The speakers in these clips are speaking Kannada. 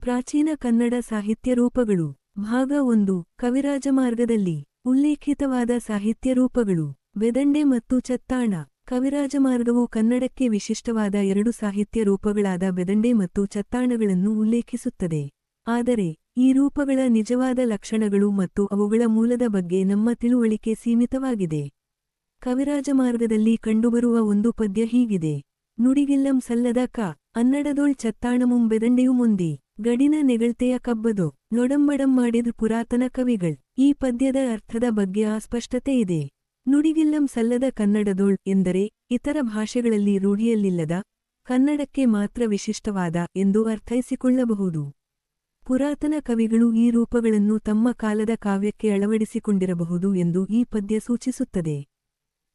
ಪ್ರಾಚೀನ ಕನ್ನಡ ಸಾಹಿತ್ಯ ರೂಪಗಳು. ಭಾಗ ಒಂದು ಕವಿರಾಜಮಾರ್ಗದಲ್ಲಿ ಉಲ್ಲೇಖಿತವಾದ ಸಾಹಿತ್ಯ ರೂಪಗಳು. ಬೆದಂಡೆ ಮತ್ತು ಚತ್ತಾಣ. ಕವಿರಾಜಮಾರ್ಗವು ಕನ್ನಡಕ್ಕೆ ವಿಶಿಷ್ಟವಾದ ಎರಡು ಸಾಹಿತ್ಯ ರೂಪಗಳಾದ ಬೆದಂಡೆ ಮತ್ತು ಚತ್ತಾಣಗಳನ್ನು ಉಲ್ಲೇಖಿಸುತ್ತದೆ. ಆದರೆ, ಈ ರೂಪಗಳ ನಿಜವಾದ ಲಕ್ಷಣಗಳು ಮತ್ತು ಅವುಗಳ ಮೂಲದ ಬಗ್ಗೆ ನಮ್ಮ ತಿಳುವಳಿಕೆ ಸೀಮಿತವಾಗಿದೆ. ಕವಿರಾಜಮಾರ್ಗದಲ್ಲಿ ಕಂಡುಬರುವ ಒಂದು ಪದ್ಯ ಹೀಗಿದೆ. ನುಡಿಗಿಲ್ಲಂ ಸಲ್ಲದ ಕ, ಅನ್ನಡದೊಳ್ ಚತ್ತಾಣಮುಂ ಬೆದಂಡೆಯು ಮುಂದಿ. ಗಡಿನ ನೆಗಳ್ತೆಯ ಕಬ್ಬದು. ನೊಡಂಬಡಂ ಮಾಡಿದ ಪುರಾತನ ಕವಿಗಳ್. ಈ ಪದ್ಯದ ಅರ್ಥದ ಬಗ್ಗೆ ಅಸ್ಪಷ್ಟತೆ ಇದೆ. ನುಡಿಗಿಲ್ಲಂ ಸಲ್ಲದ ಕನ್ನಡದೋಳ್ ಎಂದರೆ ಇತರ ಭಾಷೆಗಳಲ್ಲಿ ರೂಢಿಯಲ್ಲಿಲ್ಲದ ಕನ್ನಡಕ್ಕೆ ಮಾತ್ರ ವಿಶಿಷ್ಟವಾದ ಎಂದು ಅರ್ಥೈಸಿಕೊಳ್ಳಬಹುದು. ಪುರಾತನ ಕವಿಗಳು ಈ ರೂಪಗಳನ್ನು ತಮ್ಮ ಕಾಲದ ಕಾವ್ಯಕ್ಕೆ ಅಳವಡಿಸಿಕೊಂಡಿರಬಹುದು ಎಂದು ಈ ಪದ್ಯ ಸೂಚಿಸುತ್ತದೆ.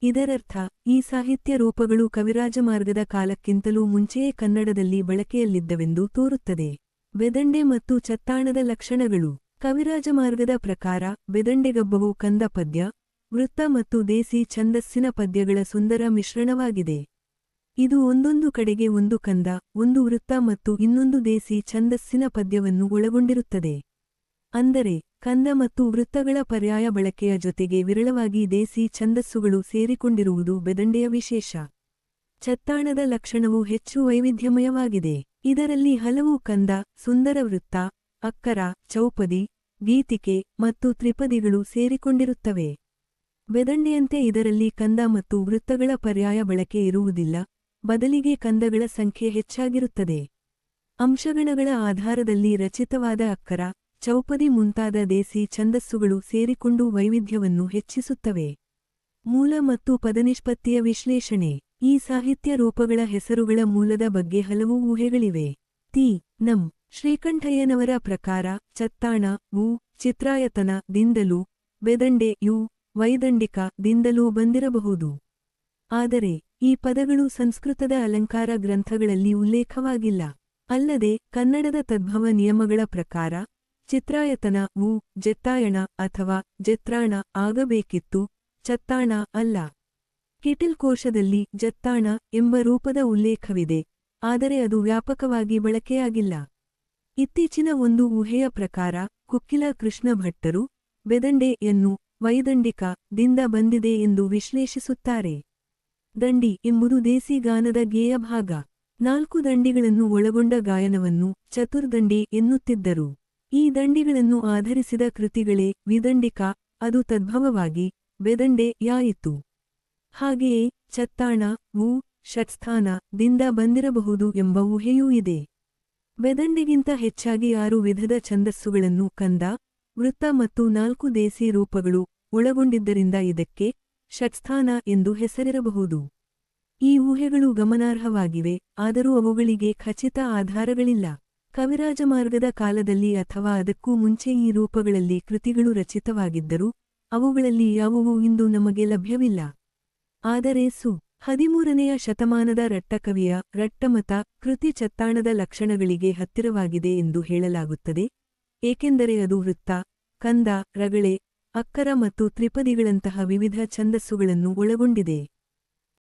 ಇದರರ್ಥ, ಈ ಸಾಹಿತ್ಯ ರೂಪಗಳು ಕವಿರಾಜಮಾರ್ಗದ ಕಾಲಕ್ಕಿಂತಲೂ ಮುಂಚೆಯೇ ಕನ್ನಡದಲ್ಲಿ ಬಳಕೆಯಲ್ಲಿದ್ದವೆಂದು ತೋರುತ್ತದೆ. ಬೆದಂಡೆ ಮತ್ತು ಚತ್ತಾಣದ ಲಕ್ಷಣಗಳು. ಕವಿರಾಜ ಮಾರ್ಗದ ಪ್ರಕಾರ, ಬೆದಂಡೆಗಬ್ಬವು ಕಂದ ಪದ್ಯ, ವೃತ್ತ ಮತ್ತು ದೇಸಿ ಛಂದಸ್ಸಿನ ಪದ್ಯಗಳ ಸುಂದರ ಮಿಶ್ರಣವಾಗಿದೆ. ಇದು ಒಂದೊಂದು ಕಡೆಗೆ ಒಂದು ಕಂದ, ಒಂದು ವೃತ್ತ ಮತ್ತು ಇನ್ನೊಂದು ದೇಸಿ ಛಂದಸ್ಸಿನ ಪದ್ಯವನ್ನು ಒಳಗೊಂಡಿರುತ್ತದೆ. ಅಂದರೆ, ಕಂದ ಮತ್ತು ವೃತ್ತಗಳ ಪರ್ಯಾಯ ಬಳಕೆಯ ಜೊತೆಗೆ ವಿರಳವಾಗಿ ದೇಸಿ ಛಂದಸ್ಸುಗಳು ಸೇರಿಕೊಂಡಿರುವುದು ಬೆದಂಡೆಯ ವಿಶೇಷ. ಚತ್ತಾಣದ ಲಕ್ಷಣವು ಹೆಚ್ಚು ವೈವಿಧ್ಯಮಯವಾಗಿದೆ. ಇದರಲ್ಲಿ ಹಲವು ಕಂದ, ಸುಂದರ ವೃತ್ತ, ಅಕ್ಕರ, ಚೌಪದಿ, ಗೀತಿಕೆ ಮತ್ತು ತ್ರಿಪದಿಗಳು ಸೇರಿಕೊಂಡಿರುತ್ತವೆ. ಬೆದಂಡೆಯಂತೆ ಇದರಲ್ಲಿ ಕಂದ ಮತ್ತು ವೃತ್ತಗಳ ಪರ್ಯಾಯ ಬಳಕೆ ಇರುವುದಿಲ್ಲ, ಬದಲಿಗೆ ಕಂದಗಳ ಸಂಖ್ಯೆ ಹೆಚ್ಚಾಗಿರುತ್ತದೆ. ಅಂಶಗಣಗಳ ಆಧಾರದಲ್ಲಿ ರಚಿತವಾದ ಅಕ್ಕರ, ಚೌಪದಿ ಮುಂತಾದ ದೇಸಿ ಛಂದಸ್ಸುಗಳು ಸೇರಿಕೊಂಡು ವೈವಿಧ್ಯವನ್ನು ಹೆಚ್ಚಿಸುತ್ತವೆ. ಮೂಲ ಮತ್ತು ಪದನಿಷ್ಪತ್ತಿಯ ವಿಶ್ಲೇಷಣೆ. ಈ ಸಾಹಿತ್ಯ ರೂಪಗಳ ಹೆಸರುಗಳ ಮೂಲದ ಬಗ್ಗೆ ಹಲವು ಊಹೆಗಳಿವೆ. ತಿ. ನಂ. ಶ್ರೀಕಂಠಯ್ಯನವರ ಪ್ರಕಾರ, ಚತ್ತಾಣ ಉ ಚಿತ್ರಾಯತನ, ದಿಂದಲೂ, ಬೆದಂಡೆ, ಯು, ವೈದಂಡಿಕ, ದಿಂದಲೂ ಬಂದಿರಬಹುದು. ಆದರೆ, ಈ ಪದಗಳು ಸಂಸ್ಕೃತದ ಅಲಂಕಾರ ಗ್ರಂಥಗಳಲ್ಲಿ ಉಲ್ಲೇಖವಾಗಿಲ್ಲ. ಅಲ್ಲದೆ, ಕನ್ನಡದ ತದ್ಭವ ನಿಯಮಗಳ ಪ್ರಕಾರ, ಚಿತ್ರಾಯತನ ಉ ಜೆತ್ತಾಯಣ ಅಥವಾ ಜೆತ್ರಾಣ ಆಗಬೇಕಿತ್ತು, ಚತ್ತಾಣ ಅಲ್ಲ. ಕಿಟಿಲ್ ಕೋಶದಲ್ಲಿ ಜತ್ತಾಣ ಎಂಬ ರೂಪದ ಉಲ್ಲೇಖವಿದೆ, ಆದರೆ ಅದು ವ್ಯಾಪಕವಾಗಿ ಬಳಕೆಯಾಗಿಲ್ಲ. ಇತ್ತೀಚಿನ ಒಂದು ಊಹೆಯ ಪ್ರಕಾರ, ಕುಕ್ಕಿಲ ಕೃಷ್ಣ ಭಟ್ಟರು ಬೆದಂಡೆ ಎನ್ನು ವೈದಂಡಿಕ ದಿಂದ ಬಂದಿದೆ ಎಂದು ವಿಶ್ಲೇಷಿಸುತ್ತಾರೆ. ದಂಡಿ ಎಂಬುದು ದೇಸಿ ಗಾನದ ಗೇಯ ಭಾಗ. ನಾಲ್ಕು ದಂಡಿಗಳನ್ನು ಒಳಗೊಂಡ ಗಾಯನವನ್ನು ಚತುರ್ದಂಡಿ ಎನ್ನುತ್ತಿದ್ದರು. ಈ ದಂಡಿಗಳನ್ನು ಆಧರಿಸಿದ ಕೃತಿಗಳೇ ವಿದಂಡಿಕ, ಅದು ತದ್ಭವವಾಗಿ ಬೆದಂಡೆ ಯಾಯಿತು. ಹಾಗೆಯೇ ಚತ್ತಾಣ ವು ಷಟ್ಸ್ಥಾನ ದಿಂದ ಬಂದಿರಬಹುದು ಎಂಬ ಊಹೆಯೂ ಇದೆ. ವೆದಂಡಿಗಿಂತ ಹೆಚ್ಚಾಗಿ ಆರು ವಿಧದ ಛಂದಸ್ಸುಗಳನ್ನು ಕಂದ ವೃತ್ತ ಮತ್ತು ನಾಲ್ಕು ದೇಸಿ ರೂಪಗಳು ಒಳಗೊಂಡಿದ್ದರಿಂದ ಇದಕ್ಕೆ ಷಟ್ಸ್ಥಾನ ಎಂದು ಹೆಸರಿರಬಹುದು. ಈ ಊಹೆಗಳು ಗಮನಾರ್ಹವಾಗಿವೆ, ಆದರೂ ಅವುಗಳಿಗೆ ಖಚಿತ ಆಧಾರಗಳಿಲ್ಲ. ಕವಿರಾಜಮಾರ್ಗದ ಕಾಲದಲ್ಲಿ ಅಥವಾ ಅದಕ್ಕೂ ಮುಂಚೆ ಈ ರೂಪಗಳಲ್ಲಿ ಕೃತಿಗಳು ರಚಿತವಾಗಿದ್ದರೂ ಅವುಗಳಲ್ಲಿ ಯಾವುವು ಇಂದು ನಮಗೆ ಲಭ್ಯವಿಲ್ಲ. ಆದರೆ ಸು. ಹದಿಮೂರನೆಯ ಶತಮಾನದ ರಟ್ಟಕವಿಯ ರಟ್ಟಮತ ಕೃತಿ ಚತ್ತಾಣದ ಲಕ್ಷಣಗಳಿಗೆ ಹತ್ತಿರವಾಗಿದೆ ಎಂದು ಹೇಳಲಾಗುತ್ತದೆ. ಏಕೆಂದರೆ ಅದು ವೃತ್ತ, ಕಂದ, ರಗಳೆ, ಅಕ್ಕರ ಮತ್ತು ತ್ರಿಪದಿಗಳಂತಹ ವಿವಿಧ ಛಂದಸ್ಸುಗಳನ್ನು ಒಳಗೊಂಡಿದೆ.